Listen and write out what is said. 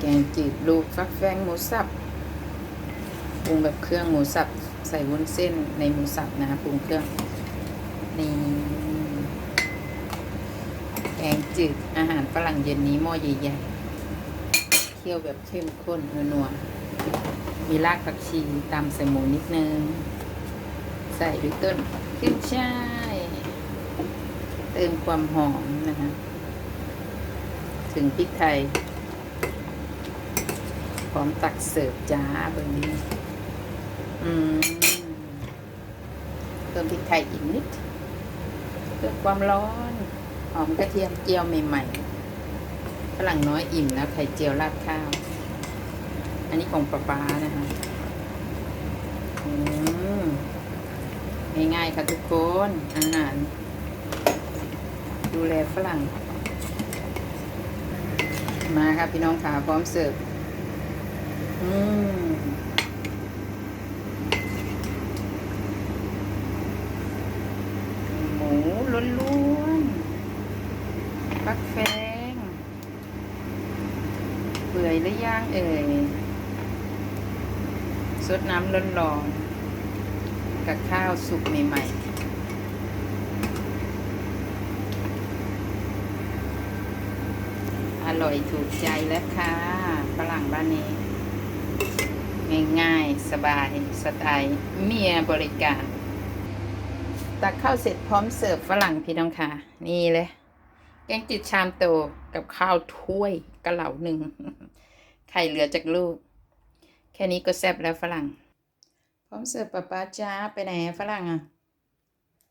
แกงจืดลูกฟักแฟงหมูสับปรุงแบบเครื่องหมูสับใส่วุ้นเส้นในหมูสับนะคะปรุงเครื่องนี่แกงจืดอาหารฝรั่งเย็นนี้หม้อใหญ่ๆเคี่ยวแบบเข้มข้นนัวๆมีรากผักชีตำใส่หมูนิดนึง ใส่ด้วยต้นขึ้นช่ายเติมความหอมนะคะถึงพริกไทย มตักเสิร์ฟจ้าแบบนี้อืมเติมพริกไทยอีกนิดเติมความร้อนหอมกระเทียมเจียวใหม่ๆฝรั่งน้อยอิ่มแล้วไข่เจียวราดข้าว อันนี้ของป้าป้านะคะง่ายๆค่ะทุกคนอาหาร ดูแลฝรั่ง มาครับพี่น้องขาพร้อมเสิร์ฟ อืมหมูล้วนๆฟักแฟงเปื่อยหรือยังเอ่ยสดน้ำร้อนๆกับข้าวสุกใหม่ๆอร่อยถูกใจแล้วค่ะฝรั่งบ้านนี้ ง่ายๆ สบาย สไตล์เมียบริการ ตักข้าวเสร็จพร้อมเสิร์ฟฝรั่งพี่น้องค่ะ นี่เลย แกงจืดชามโตกับข้าวถ้วยกระเหล่าหนึ่ง ไข่เหลือจากลูก แค่นี้ก็แซ่บแล้วฝรั่ง พร้อมเสิร์ฟป้าป้าจ้าไปไหนฝรั่งอะ